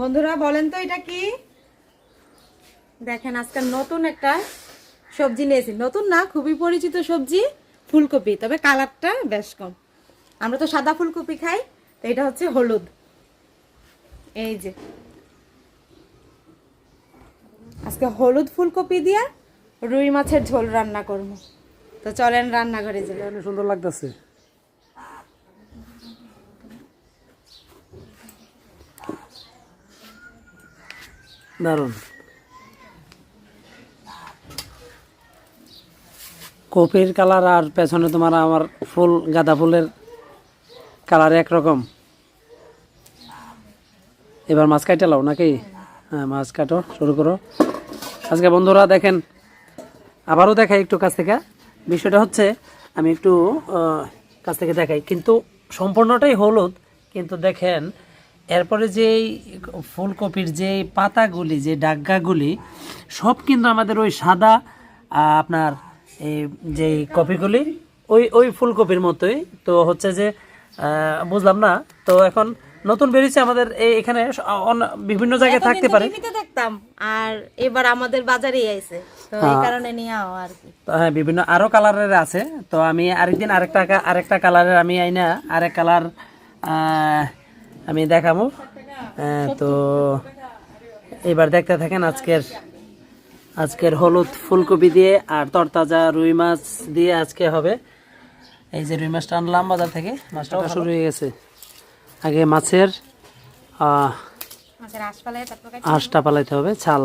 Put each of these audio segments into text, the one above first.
বন্ধুরা, বলেন তো এটা কি? দেখেন আজকাল নতুন একটা সবজি নিয়েছি নতুন না, খুবই পরিচিত সবজি, ফুলকপি, তবে কালারটা বেশ কম। আমরা তো সাদা ফুলকপি খাই, তো এটা হচ্ছে হলুদ। এই যে। আজকে হলুদ ফুলকপি দিয়া রুই মাছের ঝোল রান্না করব। তো চলেন রান্নাঘরে অনেক সুন্দর লাগতেছে? দারুণ কপির কালার আর পেছনে তোমার আমার ফুল, গাঁদা ফুলের কালার একরকম। এবার মাছ কাইটে লাও নাকি? হ্যাঁ মাছ কাটো, শুরু করো। আজকে বন্ধুরা দেখেন, আবারও দেখাই একটু কাছ থেকে। বিষয়টা হচ্ছে, আমি একটু কাছ থেকে দেখাই। কিন্তু সম্পূর্ণটাই হলুদ, কিন্তু দেখেন এরপরে যেই ফুলকপির যে পাতাগুলি যে ডাগ্গাগুলি সব কিন্তু আমাদের ওই সাদা আপনার এই যে কপিগুলি ওই ওই ফুলকপির মতোই। তো হচ্ছে যে বুঝলাম না? তো এখন নতুন বেরিয়েছে আমাদের এই এখানে বিভিন্ন জায়গায় থাকতে পারে। দেখতাম আর এবার আমাদের বাজারে আইছে। তো এই কারণে নিয়ে আর কি। তো হ্যাঁ বিভিন্ন আরও কালারের আছে। তো আমি আরেকদিন আরেকটা আরেকটা কালারের আমি আইনা আরেক কালার আমি দেখাবো। আহ, তো এবার দেখতে থাকেন আজকের আজকের হলুদ ফুলকপি দিয়ে আর তরতাজা রুই মাছ দিয়ে আজকে হবে। এই যে রুই মাছটা আনলাম বাজার থেকে মাছটা শুরু হয়ে গেছে। আগে মাছের আঁশটা পালাইতে হবে ছাল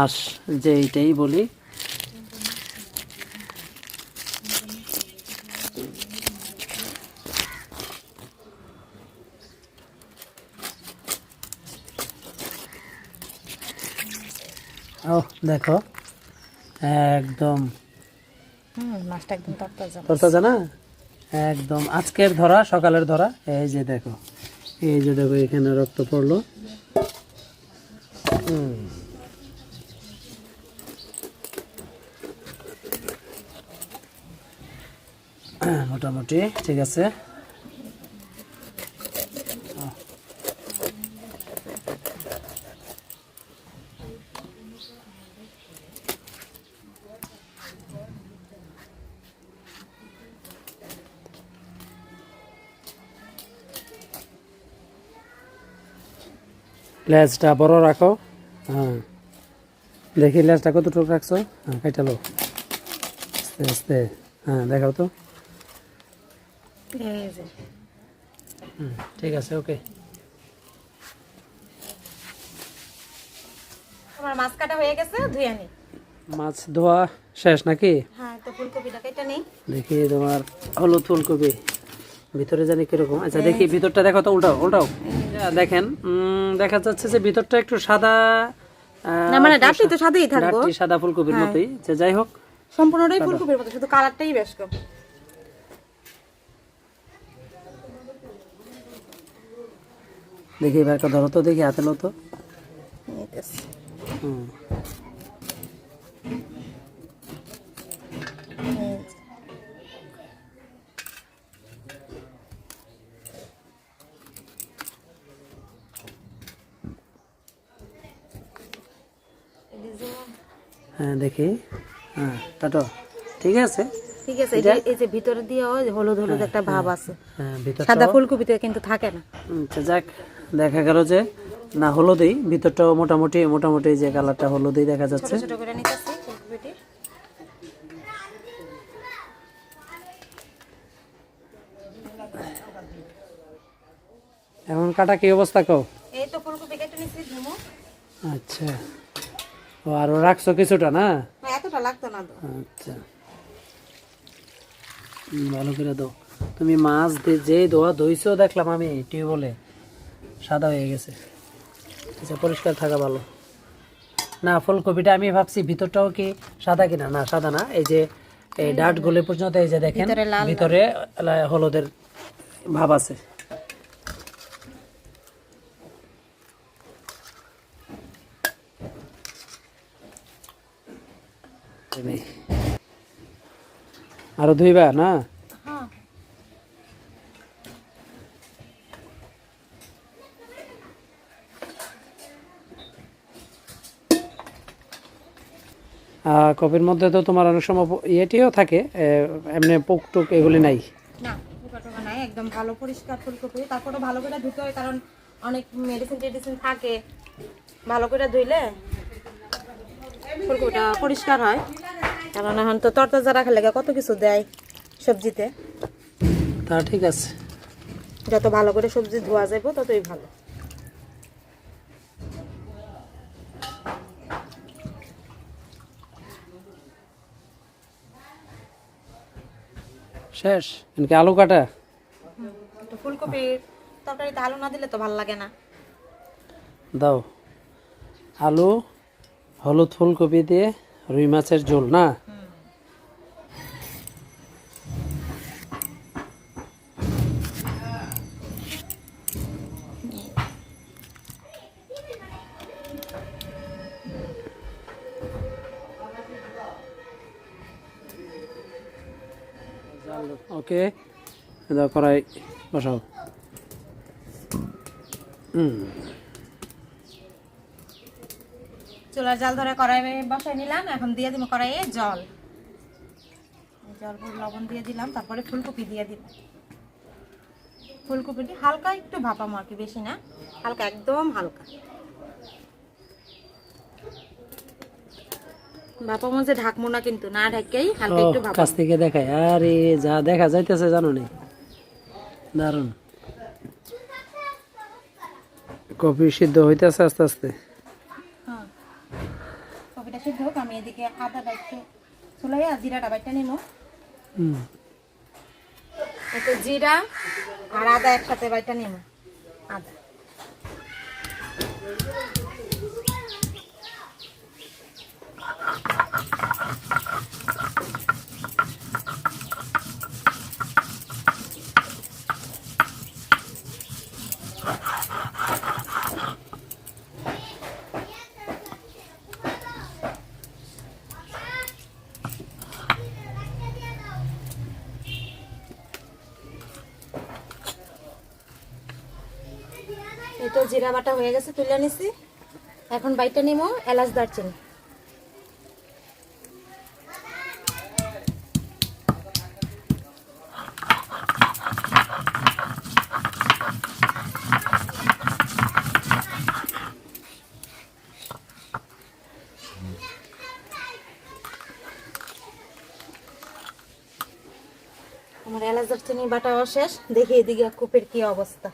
আঁশ যে এইটাই বলি। ও দেখো। একদম। মাছটা একদম তরতাজা না? একদম। আজকের ধরা সকালের ধরা এই যে দেখো। এই যে দেখো এখানে রক্ত পড়ল। মোটামুটি ঠিক আছে। লেজটা বড় রাখো। হ্যাঁ। দেখি লেজটা কতটুকু রাখছো? হ্যাঁ কাইটালো আস্তে আস্তে। হ্যাঁ দেখাও তো। ঠিক আছে ওকে। আমার মাছ কাটা হয়ে গেছে ধুয়ে আনি মাছ ধোয়া শেষ নাকি? হ্যাঁ তো ফুলকপিটা কেটে নেই দেখি তোমার হলুদ ফুলকপি। ভিতরে জানি কীরকম। আচ্ছা দেখি ভিতরটা দেখো তো উল্টাও উল্টাও। দেখেন উম, দেখা যাচ্ছে যে ভিতরটা একটু সাদা না মানে ডাটি তো সাদাই থাকব। ডাঁটি সাদা ফুলকপির মতোই যে যাই হোক সম্পূর্ণটাই ফুলকপির মতো শুধু কালারটাই বেশ কম। দেখি এবার একটা ধরো তো দেখি হাতে লো তো। হুম। এই যে। এই যে, হ্যাঁ দেখি। হ্যাঁ টাটো ঠিক আছে? ঠিক আছে এই যে- ভিতরে দিয়ে হলুদ হলুদ একটা ভাব আছে। হ্যাঁ সাদা ফুলকপিতে কিন্তু থাকে না। আচ্ছা যাক দেখা গেল যে না হলুদেই ভিতরটাও মোটামুটি মোটামুটি যে কালারটা হলুদেই দেখা যাচ্ছে। ছোট করে নিতেছি ফুলকপিটি। এখন কাটা কি অবস্থা কও? এই তো ফুলকপি কেটে নিচ্ছি ধুমো। আচ্ছা। ও রাখছো কিছুটা না? এতটা লাগতো না আচ্ছা। ভালো করে দাও। তুমি মাছ দিয়ে যে ধোয়া ধুইছো দেখলাম আমি টিউবওয়েলে সাদা হয়ে গেছে। আচ্ছা পরিষ্কার থাকা ভালো। না ফুলকপিটা আমি ভাবছি ভিতরটাও কি সাদা কিনা? না সাদা না। এই যে এই ডাট গলে পর্যন্ত এই যে দেখেন ভিতরে হলুদের ভাব আছে। আরও ধুইবা, না? কপির মধ্যে তো তোমার অনেক সময় ইয়েটিও থাকে এমনি পোক টোক এগুলি নাই? নাই, একদম ভালো পরিষ্কার ফুলকপি। তারপরে ভালো করে ধুতে হয়, কারণ অনেক মেডিসিন টেডিসিন থাকে। ভালো করে ধুইলে ফুলকপিটা পরিষ্কার হয়। কারণ এখন তো তরতাজা রাখার লেগে কত কিছু দেয় সবজিতে। তা ঠিক আছে। যত ভালো করে সবজি ধোয়া যাবে ততই ভালো। শেষ? এনকি আলু কাটা? তো ফুলকপির তরকারিতে আলু না দিলে তো ভালো লাগে না। দাও। আলু হলুদ ফুলকপি দিয়ে রুই মাছের ঝোল না? দাও কড়াই বসাও। চুলার জাল ধরে কড়াই বসাই নিলাম এখন দিয়ে দিব কড়াইয়ে জল। জল লবণ দিয়ে দিলাম তারপরে ফুলকপি দিয়ে দিব। ফুলকপিটি হালকা একটু ভাপাম আর কি বেশি না হালকা একদম হালকা। ভাপামো যে ঢাকবো না কিন্তু না ঢাকেই হালকা একটু ভাপাম। কাছ থেকে দেখায় আরে যা দেখা যাইতেছে জানো নি? দারুণ কফি সিদ্ধ হইতেছে আস্তে আস্তে। হ্যাঁ কপিটা সিদ্ধ হোক আমি এদিকে আদা একটু চুলাই আর জিরাটা বাইটা নিব হুম। এটা জিরা আর আদা একসাথে বাইটা নিব আদা। তো জিরা বাটা হয়ে গেছে, তুলে নিছি। এখন বাইটা নিব এলাচ দারচিনি। আমার এলাচ দারচিনি বাটা শেষ, দেখি এদিকে কূপের কি অবস্থা।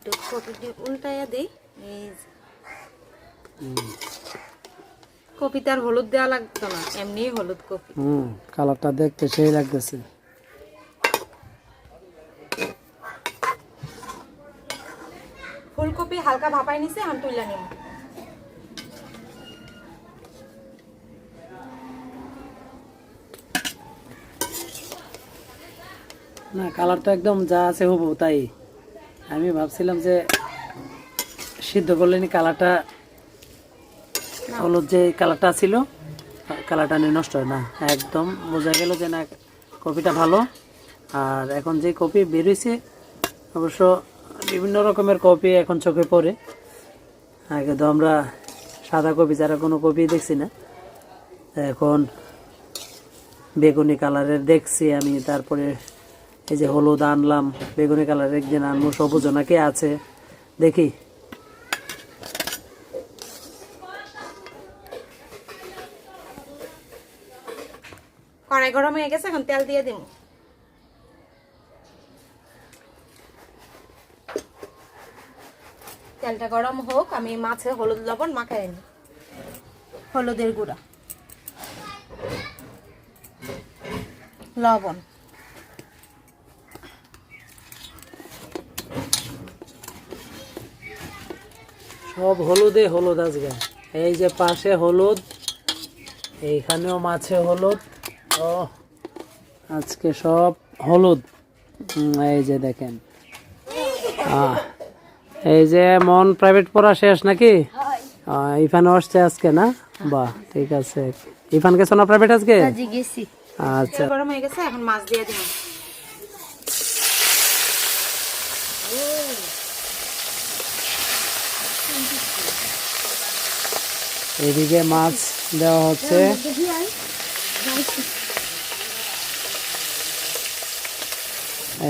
একটু কপিটি উল্টাইয়া দিই। এই। কপিতে আর হলুদ দেওয়া লাগতো না এমনি হলুদ কপি হুম কালারটা দেখতে সেই লাগতেছে। ফুলকপি হালকা ভাপাই নিছে এখন তুইলা নিব না কালারটা একদম যা আছে হব তাই। আমি ভাবছিলাম যে সিদ্ধ করলে নি কালারটা হলুদ যে কালারটা ছিল কালারটা নিয়ে নষ্ট হয় না। একদম বোঝা গেল যে না কপিটা ভালো। আর এখন যে কপি বেরোইছে অবশ্য বিভিন্ন রকমের কপি এখন চোখে পড়ে। আগে তো আমরা সাদা কপি ছাড়া কোনো কপি দেখছি না। এখন বেগুনি কালারের দেখছি আমি তারপরে এই যে হলুদ আনলাম, বেগুনি কালারের একদিন আনব, সবুজ নাকি আছে, দেখি। কড়াই গরম হয়ে গেছে, এখন তেল দিয়ে দিব। তেলটা গরম হোক, আমি মাছে হলুদ, লবণ মাখাই নি হলুদের গুঁড়া। লবণ। সব হলুদে হলুদ আজকে। এই যে পাশে হলুদ এইখানেও মাছে হলুদ। ও আজকে সব হলুদ। এই যে দেখেন। আহ, এই যে মন প্রাইভেট পড়া শেষ নাকি? ইফান আসছে আজকে না? বাহ ঠিক আছে। ইফান গেছো না প্রাইভেট আজকে? আচ্ছা। গরম হয়ে গেছে এখন মাছ দিয়ে এদিকে মাছ দেওয়া হচ্ছে।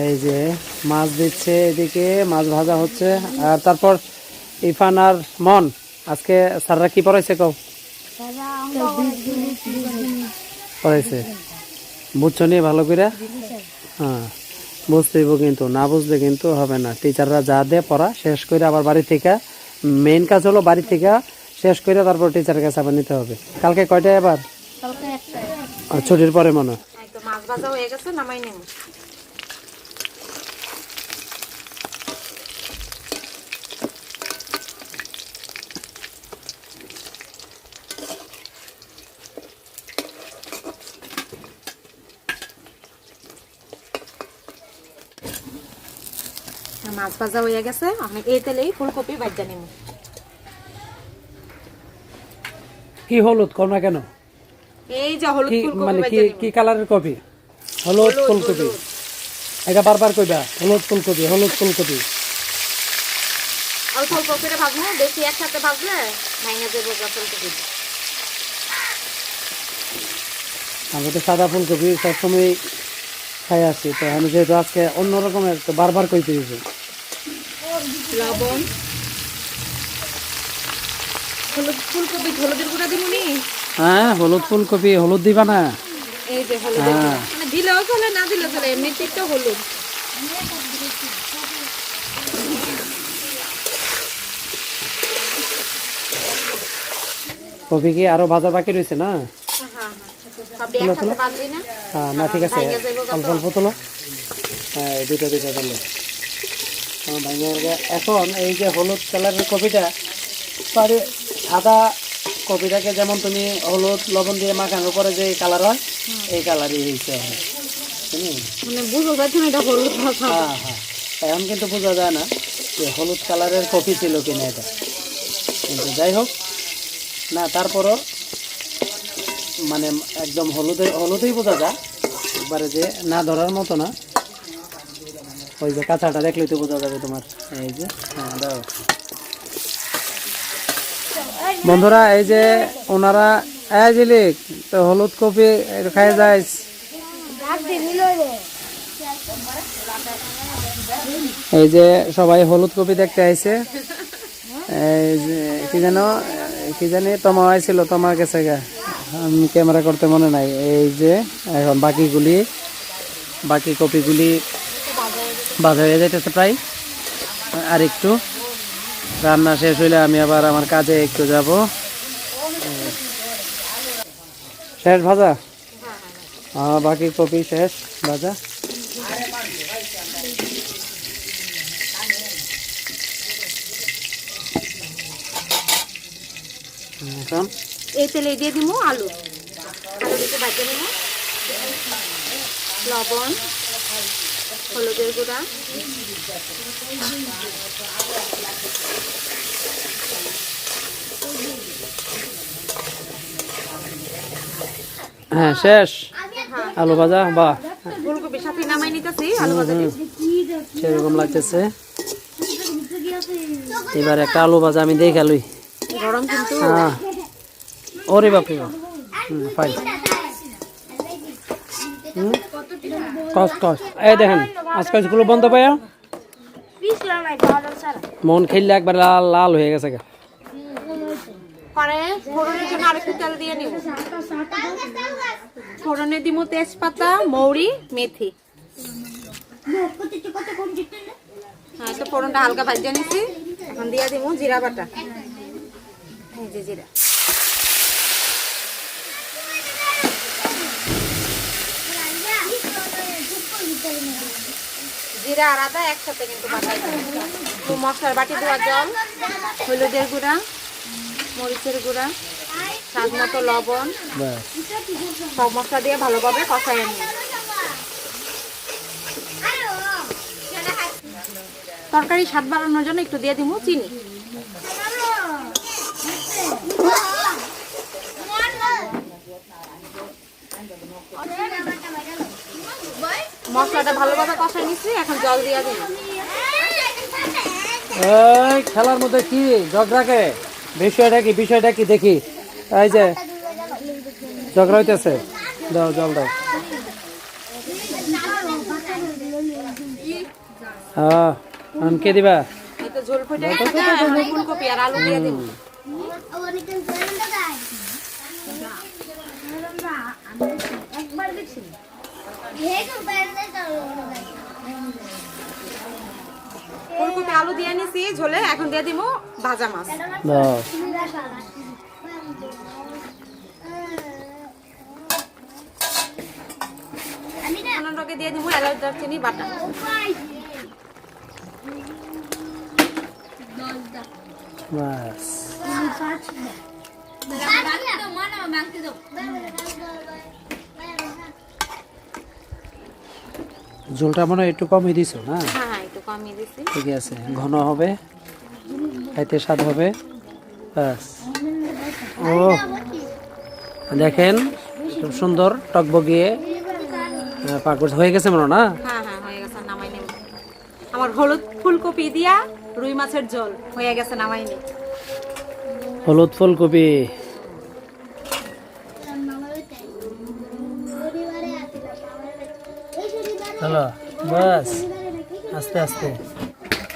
এই যে মাছ দিচ্ছে এদিকে, মাছ ভাজা হচ্ছে। আর তারপর ইরফান আর মন, আজকে স্যাররা কি পড়াইছে কও? পড়াইছে। বুঝছ নি ভালো করে হ্যাঁ বুঝতেইব কিন্তু, না বুঝলে কিন্তু হবে না। টিচাররা যা দেয় পড়া, শেষ করে আবার বাড়ি থেকে মেইন কাজ হলো বাড়ি থেকে শেষ করে তারপর টিচারের কাছে আবার নিতে হবে। কালকে কয়টায় আবার আর ছুটির পরে মনে হয়। মাছ ভাজা হয়ে গেছে। আমি এই তেলেই ফুলকপি ভাজা নেব কি হলুদ কর না কেন? এই যে হলুদ ফুলকপি মানে কি কি কালারের কপি? হলুদ ফুলকপি। এটা বারবার কইবা হলুদ ফুলকপি হলুদ ফুলকপি। অল্প অল্প করে ভাজবো বেশি একসাথে ভাজলে ভাঙে যাব ফুলকপি। আমরা তো সাদা ফুলকপি সবসময় খাই আসছি তো আমি যেহেতু আজকে অন্য রকমের তো বারবার কইতে দিয়েছি লবণ। হলুদ ফুলকপি হলুদের গুঁড়া দিব নি? হ্যাঁ হলুদ ফুলকপি হলুদ দিবা না। এই যে হলুদ হ্যাঁ। মানে দিলেও চলে না দিলেও চলে এমনি তো হলুদ। কপি কি আরও ভাজা বাকি রয়েছে না? হ্যাঁ হ্যাঁ একসাথে ভাজলি না? ঠিক আছে? অল্প অল্প তোলো। হ্যাঁ দুটো দুটো ভাঙে এখন এই যে হলুদ কালারের কপিটা পারে সাদা কপিটাকে যেমন তুমি হলুদ লবণ দিয়ে মাখানোর পরে যে কালার হয় এই কালারই হয়েছে? মানে হ্যাঁ হ্যাঁ। এখন কিন্তু বোঝা যায় না যে হলুদ কালারের কপি ছিল কিনা এটা। কিন্তু যাই হোক না তারপরও মানে একদম হলুদে হলুদেই বোঝা যায় একবারে যে না ধরার মতো না। ওই যে কাঁচাটা দেখলেই তো বোঝা যাবে তোমার। এই যে হ্যাঁ দাও। বন্ধুরা, এই যে ওনারা, এই জিলিক তো হলুদ কপি খাই যাইস। এই যে সবাই হলুদ কপি দেখতে আইছে। এই যে, কি যেন, কি জানি, তোমা আইছিল তোমার কাছে আমি ক্যামেরা করতে মনে নাই। এই যে, এখন বাকিগুলি, বাকি কপিগুলি বাজা হয়ে যাইতেছে প্রায়। আর একটু রান্না শেষ হইলে আমি আবার আমার কাজে একটু যাব। শেষ ভাজা? বাকি কপি শেষ, ভাজা? এই তেলে দিয়ে আলু। লবণ। হলুদের গুঁড়া। হ্যাঁ শেষ। আলু ভাজা বাহ। ফুলকপির সাথে নামাই নিতেছি আলু ভাজা সেরকম লাগতেছে। এবার একটা আলু ভাজা আমি দেখে আলুই গরম কিন্তু। হ্যাঁ। ওরে বাপরে বাপ। Hmm fine hmm. এই স্কুল বন্ধ মন খেললে একবার লাল লাল হয়ে গেছে তেল দিয়ে তেজপাতা, মৌরি, মেথি। হ্যাঁ তো ফোড়নটা হালকা ভাজিয়ে নিছি। এখন দিয়ে দিব জিরা বাটা। এই যে জিরা। জিরা আর আদা একসাথে কিন্তু তো মশলার বাটি দেওয়া জল হলুদের গুঁড়া মরিচের গুঁড়া স্বাদ মতো লবণ। সব মশলা দিয়ে ভালোভাবে কষাই নিই তরকারি স্বাদ বাড়ানোর জন্য একটু দিয়ে দিব চিনি। মশলাটা ভালোভাবে কষাই নিচ্ছি এখন জল দিয়ে দিই। এই খেলার মধ্যে কি ঝগড়াকে বিষয়টা কি বিষয়টা কি দেখি। এই যে ঝগড়া হইতেছে। দাও জল দাও। হ্যাঁ কে দিবা? ঝোল ফুটে ফুলকপি আর আলু দিয়ে দিব ফুলকপি আলু দিয়ে নিছি ঝোলে এখন দিয়ে দিব ভাজা মাছ। দিয়ে দিব এলাচ দারচিনি বাটা। বাস। ঝোলটা মনে একটু কমই দিছো না? হ্যাঁ একটু দিছি। ঠিক আছে ঘন হবে খাইতে স্বাদ হবে। বাস ও দেখেন খুব সুন্দর টকবগিয়ে পাকড় হয়ে গেছে মনে না? হ্যাঁ হ্যাঁ হয়ে গেছে নামাই নেব। আমার হলুদ ফুলকপি দিয়া রুই মাছের ঝোল হয়ে গেছে নামাই নে। হলুদ ফুলকপি। হ্যালো বাস আস্তে আস্তে।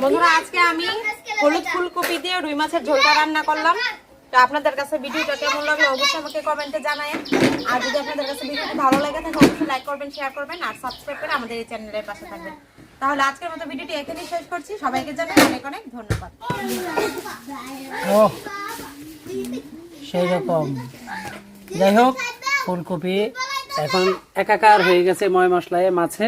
বন্ধুরা আজকে আমি হলুদ ফুলকপি দিয়ে রুই মাছের ঝোলটা রান্না করলাম। তো আপনাদের কাছে ভিডিওটা কেমন লাগল অবশ্যই আমাকে কমেন্টে জানায়েন। আর যদি আপনাদের কাছে ভিডিওটি ভালো লাগে থাকে অবশ্যই লাইক করবেন শেয়ার করবেন আর সাবস্ক্রাইব করে আমাদের এই চ্যানেলের পাশে থাকবেন। তাহলে আজকের মতো ভিডিওটি এখানেই শেষ করছি। সবাইকে জানাই অনেক অনেক ধন্যবাদ। ও সেই রকম যাই হোক ফুলকপি এখন একাকার হয়ে গেছে ময় মশলায় মাছে